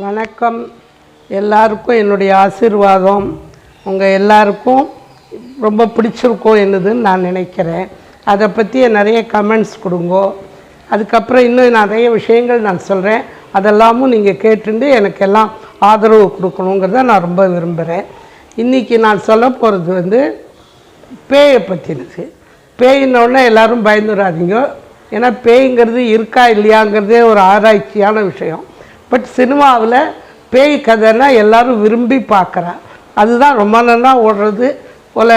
வணக்கம். எல்லாருக்கும் என்னுடைய ஆசீர்வாதம். உங்கள் எல்லாருக்கும் ரொம்ப பிடிச்சிருக்கோம் என்னதுன்னு நான் நினைக்கிறேன். அதை பற்றி நிறைய கமெண்ட்ஸ் கொடுங்கோ. அதுக்கப்புறம் இன்னும் நிறைய விஷயங்கள் நான் சொல்கிறேன் அதெல்லாமும் நீங்கள் கேட்டுண்டு எனக்கு எல்லாம் ஆதரவு கொடுக்கணுங்கிறத நான் ரொம்ப விரும்புகிறேன் இன்றைக்கி நான் சொல்ல போகிறது வந்து பேயை பற்றினது பேயினோடனே எல்லோரும் பயந்துடாதீங்க ஏன்னா பேய்ங்கிறது இருக்கா இல்லையாங்கிறதே ஒரு ஆராய்ச்சியான விஷயம். பட் சினிமாவில் பேய் கதைன்னா எல்லாரும் விரும்பி பார்க்குறா. அதுதான் ரொம்ப நல்லா ஓடுறது. போல்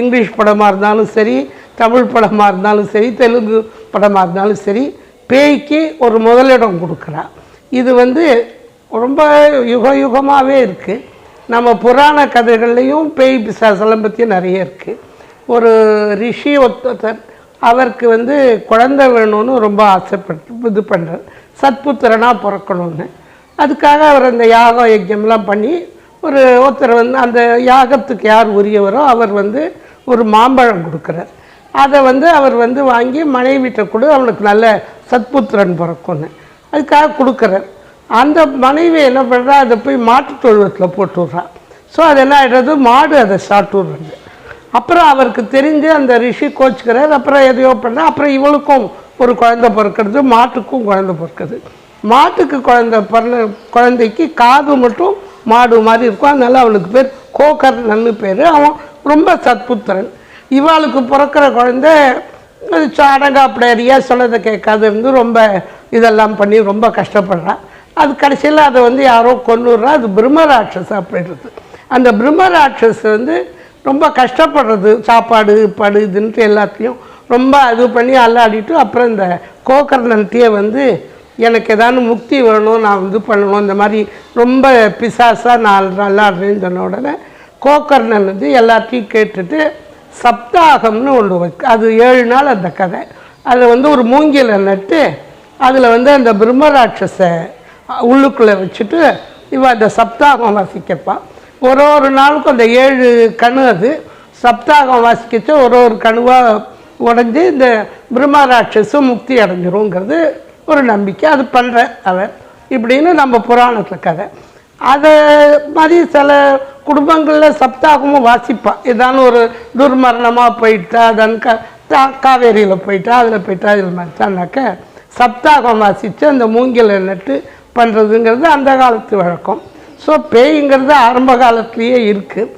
இங்கிலீஷ் படமாக இருந்தாலும் சரி தமிழ் படமாக இருந்தாலும் சரி தெலுங்கு படமாக இருந்தாலும் சரி பேய்க்கு ஒரு முதலிடம் கொடுக்குறா. இது வந்து ரொம்ப யுக யுகமாகவே இருக்குது நம்ம புராண கதைகள்லேயும் பேய் பிசாசலம் பற்றி நிறைய இருக்குது ஒரு ரிஷி ஒருத்தர் அவருக்கு வந்து குழந்தை வேணும்னு ரொம்ப ஆசைப்பட்டு இது பண்ணுறார் சத்புத்திரனாக பிறக்கணும்னு. அதுக்காக அவர் அந்த யாகம் யஜ்யம்லாம் பண்ணி ஒரு ஒருத்தர் வந்து அந்த யாகத்துக்கு யார் உரியவரோ அவர் வந்து ஒரு மாம்பழம் கொடுக்குறார். அதை வந்து அவர் வந்து வாங்கி மனைவிட்ட கொடு அவனுக்கு நல்ல சத்புத்திரன் பிறக்கும்னு. அதுக்காக கொடுக்குறார். அந்த மனைவி என்ன பண்ணுறா அதை போய் மாட்டுத் தொழுவத்தில் போட்டு விட்றா ஸோ அது என்ன ஆகிடுறது மாடு அதை சாப்பிட்டு விடுறது அப்புறம் அவருக்கு தெரிஞ்சு அந்த ரிஷி கோச்சுக்கிறார். அப்புறம் எதையோ பண்ண அப்புறம் இவளுக்கும் ஒரு குழந்தை பிறக்கிறது மாட்டுக்கும் குழந்தை பிறக்குது. மாட்டுக்கு குழந்தை பிறந்த குழந்தைக்கு காது மட்டும் மாடு மாதிரி இருக்கும். அதனால் அவளுக்கு பேர் கோகர்ணன்னு பேர். அவன் ரொம்ப சத்புத்திரன். இவாளுக்கு பிறக்கிற குழந்தை அது சாடங்காப்படையா சொல்லதை கேட்காது. இருந்து ரொம்ப இதெல்லாம் பண்ணி ரொம்ப கஷ்டப்படுறான் அது கடைசியில் அதை வந்து யாரோ கொண்டுடுறா அது பிரம்மராட்சஸ் அப்படின்றது அந்த பிரம்மராட்சஸ் வந்து ரொம்ப கஷ்டப்படுறது. சாப்பாடு படு இதுன்ட்டு எல்லாத்தையும் ரொம்ப இது பண்ணி அல்லாடிட்டு அப்புறம் இந்த கோகர்ணன்ட்டியை வந்து எனக்கு ஏதாவது முக்தி வேணும் நான் இது பண்ணணும் இந்த மாதிரி ரொம்ப பிசாசாக நான் நல்லாடுறேன்னு சொன்ன உடனே கோகர்ணன் வந்து எல்லாத்தையும் கேட்டுட்டு சப்தாகம்னு ஒன்று அது ஏழு நாள் அந்த கதை. அதில் வந்து ஒரு மூங்கில நட்டு அதில் வந்து அந்த பிரம்மராட்சஸை உள்ளுக்குள்ளே வச்சுட்டு இவன் அந்த சப்தாகம் வாசிக்கப்பான் ஒரு ஒரு நாளுக்கும் அந்த ஏழு கணு அது. சப்தாகம் வாசிக்கச்சு ஒரு ஒரு கணுவாக உடஞ்சி இந்த பிரம்மராட்சஸும் முக்தி அடைஞ்சிருங்கிறது ஒரு நம்பிக்கை. அது பண்ணுற அவன். இப்படின்னு நம்ம புராணத்தில் கதை. அதை மாதிரி சில குடும்பங்களில் சப்தாகமும் வாசிப்பான். ஏதான ஒரு துர்மரணமாக போயிட்டா அதன் க தா- காவேரியில் போயிட்டா அதில் போயிட்டா இதில் மாதிரிட்டானாக்க சப்தாகம் வாசித்து அந்த மூங்கிலை நட்டு பண்ணுறதுங்கிறது அந்த காலத்து வழக்கம். ஸோ பேய்ங்கிறது ஆரம்ப காலத்துலேயே இருக்குது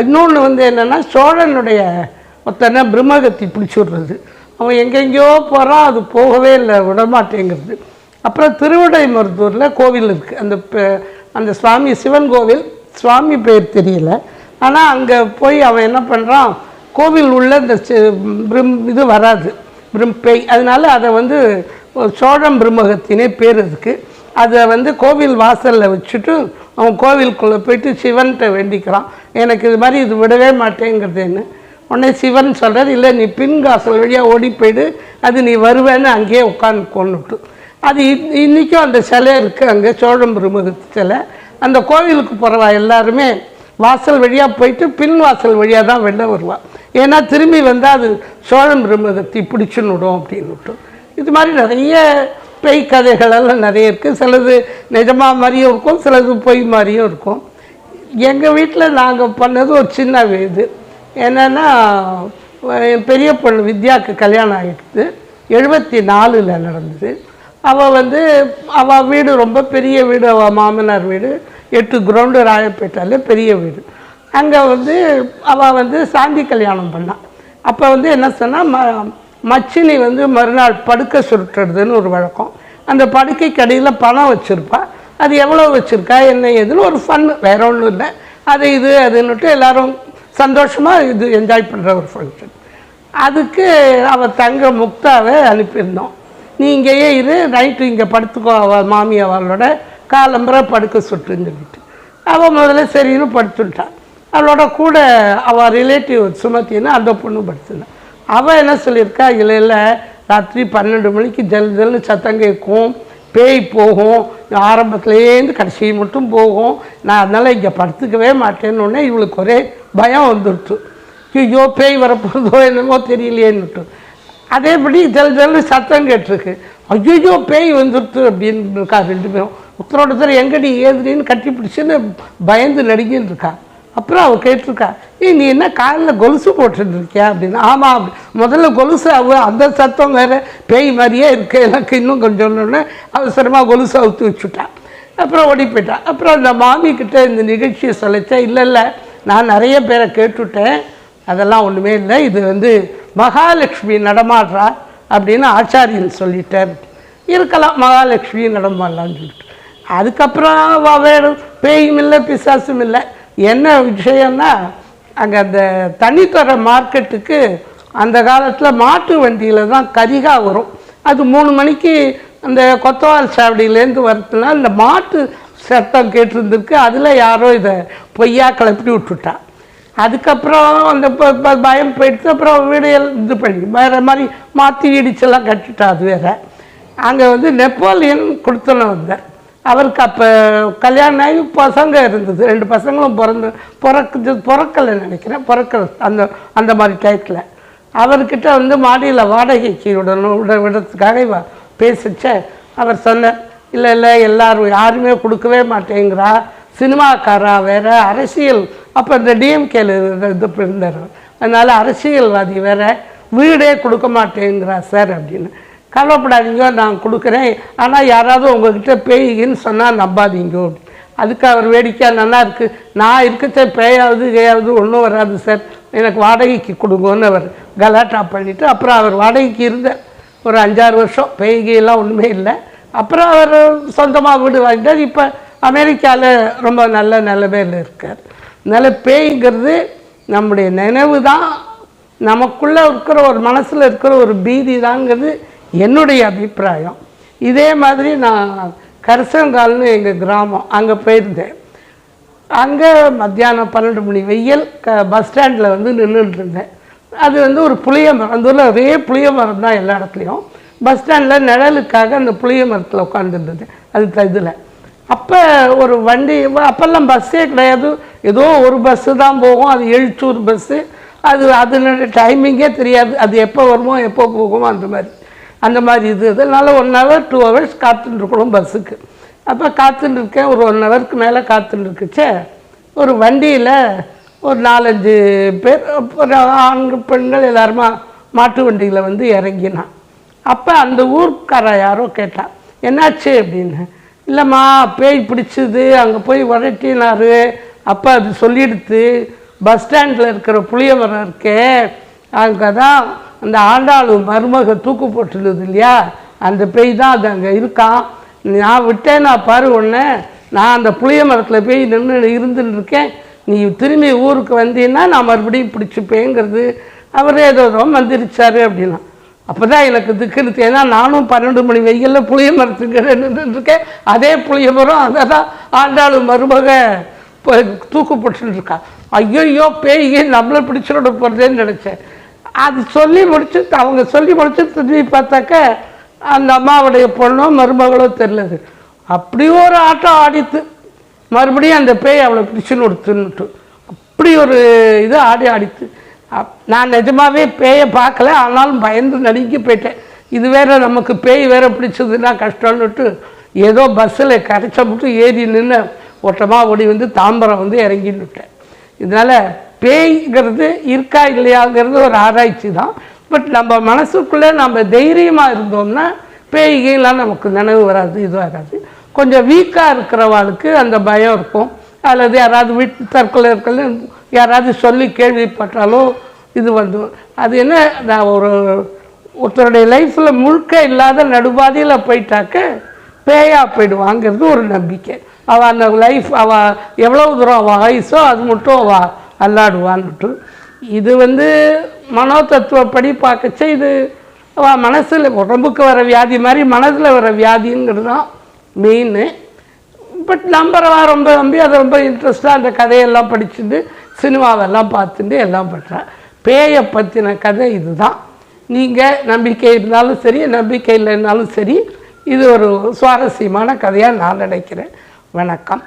இன்னொன்று வந்து என்னென்னா சோழனுடைய மற்ற பிரம்மகத்தி பிடிச்சி விடுறது. அவன் எங்கெங்கேயோ போகிறான் அது போகவே இல்லை விடமாட்டேங்கிறது. அப்புறம் திருவிடை மருத்துவரில் கோவில் இருக்குது அந்த அந்த சுவாமி சிவன் கோவில் சுவாமி பேர் தெரியல. ஆனால் அங்கே போய் அவன் என்ன பண்ணுறான் கோவில் உள்ள இந்த பிரம் இது வராது பிரம் பெய். அதனால் அதை வந்து சோழம் பிரம்மகத்தினே பேர் அதுக்கு அதை வந்து கோவில் வாசலில் வச்சுட்டு அவன் கோவிலுக்குள்ளே போயிட்டு சிவன்கிட்ட வேண்டிக்கிறான். எனக்கு இது மாதிரி இது விடவே மாட்டேங்கிறதுன்னு. உடனே சிவன் சொல்கிறார் இல்லை நீ பின்காசல் வழியாக ஓடி போயிடு. அது நீ வருவேன்னு அங்கேயே உட்காந்து கொண்டுட்டு அது இன்றைக்கும் அந்த சிலை இருக்குது அங்கே சோழம் பிரம்மகத்து சிலை. அந்த கோவிலுக்கு போகிறவா எல்லாருமே வாசல் வழியாக போயிட்டு பின் வாசல் வழியாக தான் வெளில வருவாள் ஏன்னா திரும்பி வந்தால் அது சோழம் பிரம்மதத்தை பிடிச்சுன்னு விடும் அப்படின்னுட்டு இது மாதிரி நிறைய பேய் கதைகளெல்லாம் நிறைய இருக்குது சிலது நிஜமாக மாதிரியும் இருக்கும் சிலது பொய் மாதிரியும் இருக்கும். எங்கள் வீட்டில் நாங்கள் பண்ணது ஒரு சின்ன இது. என்னென்னா என் பெரிய பொண்ணு வித்யாவுக்கு கல்யாணம் ஆகிடுது எழுபத்தி நாலில் நடந்தது. அவள் வந்து அவள் வீடு ரொம்ப பெரிய வீடு அவள் மாமனார் வீடு. எட்டு கிரவுண்டு ராயப்பேட்டால பெரிய வீடு. அங்கே வந்து அவள் வந்து சாந்தி கல்யாணம் பண்ணாள் அப்போ வந்து என்ன சொன்னால் ம மச்சினி வந்து மறுநாள் படுக்கை சுருட்டுறதுன்னு ஒரு வழக்கம். அந்த படுக்கைக்கு அடியில் பணம் வச்சுருப்பா. அது எவ்வளோ வச்சுருக்கா? என்ன ஏதுன்னு ஒரு ஃபன் வேற ஒன்றும் இல்லை. அது இது அதுன்னுட்டு எல்லாரும் சந்தோஷமாக இது என்ஜாய் பண்ணுற ஒரு ஃபங்க்ஷன் அதுக்கு அவள் தங்க முக்தாவை அனுப்பியிருந்தோம். நீ இங்கேயே இரு நைட்டு இங்கே படுத்துக்கோ அவள் மாமி அவளோட காலம்பரை படுக்க சுட்டுன்னு சொல்லிட்டு. அவள் முதல்ல சரின்னு படுத்துட்டான் அவளோட கூட அவள் ரிலேட்டிவ் சுமத்தின்னு அந்த பொண்ணு படுத்துனான் அவள் என்ன சொல்லியிருக்கா? இல்லை இல்லை ராத்திரி பன்னெண்டு மணிக்கு ஜல் ஜல்னு சத்தம் கேட்கும். பேய் போகும். ஆரம்பத்துலேருந்து கடைசி மட்டும் போகும். நான் அதனால் இங்கே படுத்துக்கவே மாட்டேன்னு உடனே இவளுக்கு ஒரே பயம் வந்துடுச்சு ஐயோ பேய் வரப்போகிறதோ என்னமோ தெரியலையேன்னுட்டு அதேபடி ஜல் ஜல்னு சத்தம் கேட்டிருக்கு. ஐயோ பேய் வந்துடுத்து அப்படின்னு இருக்கா ரெண்டு பேரும். உத்தரவாதத்தில் எங்கடி ஏதுடின்னு கட்டி பிடிச்சுன்னு பயந்து நடுங்கின்னு இருக்கா அப்புறம் அவள் கேட்டிருக்கா ஏய் நீ என்ன காலில் கொலுசு போட்டுட்டு இருக்கியா அப்படின்னு. ஆமாம் அப்படி முதல்ல கொலுசு அவ அந்த சத்தம் வேறு பேய் மாதிரியே இருக்கு. எனக்கு இன்னும் கொஞ்சம் ஒன்று அவசரமாக கொலுசு அவுத்து வச்சுட்டான் அப்புறம் ஓடி போயிட்டா. அப்புறம் அந்த மாமிக்கிட்ட இந்த நிகழ்ச்சியை சொல்லிச்சேன் இல்லை இல்லை. நான் நிறைய பேரை கேட்டுவிட்டேன் அதெல்லாம் ஒன்றுமே இல்லை. இது வந்து மகாலட்சுமி நடமாடுறா அப்படின்னு ஆச்சாரியன் சொல்லிட்டார். இருக்கலாம் மகாலட்சுமி நடமாடலான்னு சொல்லிட்டு. அதுக்கப்புறம் வேறு பேயும் இல்லை பிசாசும் இல்லை. என்ன விஷயம்னா அங்கே அந்த தண்ணித்தர மார்க்கெட்டுக்கு அந்த காலத்தில் மாட்டு வண்டியில் தான் கரிகா வரும். அது மூணு மணிக்கு அந்த கொத்தவால் சாவடியிலேருந்து வரதுனால இந்த மாட்டு சத்தம் கேட்டிருந்துருக்கு. அதில் யாரோ இதை பொய்யா கிளப்பி விட்டுட்டா. அதுக்கப்புறம் அந்த பயம் போயிடுச்சு. அப்புறம் வீடு எல்லாம் இது பண்ணி வேறு மாதிரி மாற்றி இடிச்செல்லாம் கட்டிட்டா அது வேற. அங்கே வந்து நெப்போலியன் கொடுத்தன வந்தார். அவருக்கு அப்போ கல்யாணம் ஆகி பசங்க இருந்தது. ரெண்டு பசங்களும் பிறந்து பிறக்குது பிறக்கலை நினைக்கிறேன். பிறக்கல அந்த அந்த மாதிரி டயத்தில் அவர்கிட்ட வந்து மாடியில் வாடகைக்கு விடணும் விட விடத்துக்காக இவ பேசிச்ச. அவர் சொன்னார் இல்லை இல்லை எல்லாரும் யாருமே கொடுக்கவே மாட்டேங்கிறா. சினிமாக்காரா வேற அரசியல். அப்போ இந்த டிஎம்கேல இது இருந்தார் அதனால் அரசியல்வாதி வேற வீடே கொடுக்க மாட்டேங்கிறா சார் அப்படின்னு. கவலைப்படாதீங்க நான் கொடுக்குறேன். ஆனால் யாராவது உங்ககிட்ட பேயின்னு சொன்னால் நம்பாதீங்க. அதுக்கு அவர் வேடிக்கை நல்லா இருக்குது நான் இருக்கிறத பேயாவது கேயாவது ஒன்றும் வராது சார். எனக்கு வாடகைக்கு கொடுங்கன்னு அவர் கலாட்டா பண்ணிவிட்டு அப்புறம் அவர் வாடகைக்கு இருந்தார் ஒரு அஞ்சாறு வருஷம். பேய்கையெல்லாம் ஒன்றுமே இல்லை. அப்புறம் அவர் சொந்தமாக வீடு வாங்கிட்டார். இப்போ அமெரிக்காவில் ரொம்ப நல்ல நிலைமையில் இருக்கார். அதனால் பேய்ங்கிறது நம்முடைய நினைவு தான். நமக்குள்ளே இருக்கிற ஒரு மனசில் இருக்கிற ஒரு பீதி தாங்கிறது என்னுடைய அபிப்பிராயம். இதே மாதிரி நான் கரிசங்கால்னு எங்கள் கிராமம் அங்கே போயிருந்தேன். அங்கே மத்தியானம் பன்னெண்டு மணி வெயில் க பஸ் ஸ்டாண்டில் வந்து நின்றுட்டு இருந்தேன். அது வந்து ஒரு புளிய மரம் அந்த ஊரில் ஒரே புளிய மரம் தான் எல்லா இடத்துலையும். பஸ் ஸ்டாண்டில் நிழலுக்காக அந்த புளிய மரத்தில் உட்காந்துருந்தது அது இதில். அப்போ ஒரு வண்டி அப்போல்லாம் பஸ்ஸே கிடையாது. ஏதோ ஒரு பஸ்ஸு தான் போகும். அது எழுச்சூர் பஸ்ஸு அது அதனுடைய டைமிங்கே தெரியாது. அது எப்போ வருமோ எப்போ போகுமோ அந்த மாதிரி. அந்த மாதிரி இது. அதனால ஒன் ஹவர் டூ ஹவர்ஸ் காத்துட்டு இருக்கணும் பஸ்ஸுக்கு. அப்போ காத்துட்டு இருக்கேன். ஒரு ஒன் ஹவருக்கு மேலே காத்துட்டு இருக்குச்சே. ஒரு வண்டியில் ஒரு நாலஞ்சு பேர் ஒரு ஆண்கள் பெண்கள் எல்லாருமா மாட்டு வண்டியில் வந்து இறங்கினான். அப்போ அந்த ஊர்க்கார யாரோ கேட்டா என்னாச்சு அப்படின்னு. இல்லைம்மா பேய் பிடிச்சது அங்கே போய் உரட்டினார் அப்போ அது சொல்லிடுத்து பஸ் ஸ்டாண்டில் இருக்கிற புளியவரம் இருக்கே அங்கே தான் அந்த ஆண்டாளு மருமக தூக்கு போட்டுருது இல்லையா? அந்த பேய் தான் அது அங்கே இருக்கான். நான் விட்டேன் நான் பாரு ஒன்று நான் அந்த புளிய மரத்தில் போய் நின்று இருந்துன்னு இருக்கேன் நீ திரும்பி ஊருக்கு வந்தீன்னா நான் மறுபடியும் பிடிச்சிப்பேங்கிறது. அவர் ஏதோ வந்துருச்சாரு அப்படின்னா. அப்போ தான் எனக்கு திக்குனுச்சு ஏன்னா நானும் பன்னெண்டு மணி வெயிலில் புளிய மரத்துக்கு இருக்கேன் அதே புளிய மரம் அதை தான் ஆண்டாளு மருமக இப்போ தூக்கு போட்டுட்டு இருக்கா ஐயோ பேய் நம்மளை பிடிச்சிட போகிறதேன்னு நினச்சேன். அது சொல்லி முடிச்சு அவங்க சொல்லி முடிச்சு திரும்பி பார்த்தாக்க அந்த அம்மாவுடைய பொண்ணோ மருமகளோ தெரிலது. அப்படி ஒரு ஆட்டம் ஆடித்து மறுபடியும் அந்த பேய் அவளை பிடிச்சுன்னு கொடுத்துன்னுட்டு அப்படி ஒரு இது ஆடி ஆடித்து நான் நிஜமாகவே பேயை பார்க்கல ஆனாலும் பயந்து நடுங்கி போயிட்டேன். இது வேற நமக்கு பேய் வேற பிடிச்சதுன்னா கஷ்டம்னுட்டு ஏதோ பஸ்ஸில் கரைச்ச மட்டும் ஏறி நின்று ஓட்டமாக ஓடி வந்து தாம்பரம் வந்து இறங்கின்னுட்டேன் இதனால் பேய்ங்கிறது இருக்கா இல்லையாங்கிறது ஒரு ஆராய்ச்சி தான். பட் நம்ம மனசுக்குள்ளே நம்ம தைரியமாக இருந்தோம்னா பேய்கெல்லாம் நமக்கு நினைவு வராது இது வராது. கொஞ்சம் வீக்காக இருக்கிறவாளுக்கு அந்த பயம் இருக்கும். அல்லது யாராவது வீட்டு தற்கொலை இருக்கல யாராவது சொல்லி கேள்விப்பட்டாலும் இது வந்து அது என்ன நான் ஒரு ஒருத்தருடைய லைஃப்பில் முழுக்க இல்லாத நடுபாதையில் போயிட்டாக்க பேயா போயிடுவாங்கிறது ஒரு நம்பிக்கை. அவள் அந்த லைஃப் அவள் எவ்வளோ தூரம் அவள் ஆயுஸோ அது மட்டும் அவள் அல்லாடுவான்னுட்டு. இது வந்து மனோ தத்துவப்படி பார்க்கச்ச இது அவள் மனசில் உடம்புக்கு வர வியாதி மாதிரி மனதில் வர வியாதிங்கிறது தான் மெயின்னு பட் நம்புறவா ரொம்ப நம்பி அதை ரொம்ப இன்ட்ரெஸ்டாக அந்த கதையெல்லாம் படிச்சுட்டு சினிமாவெல்லாம் பார்த்துட்டு எல்லாம் பண்ணுறேன் பேயை பற்றின கதை இதுதான். நீங்கள் நம்பிக்கை இருந்தாலும் சரி நம்பிக்கை இல்லைன்னாலும் சரி இது ஒரு சுவாரஸ்யமான கதையாக நான் நினைக்கிறேன். வணக்கம்.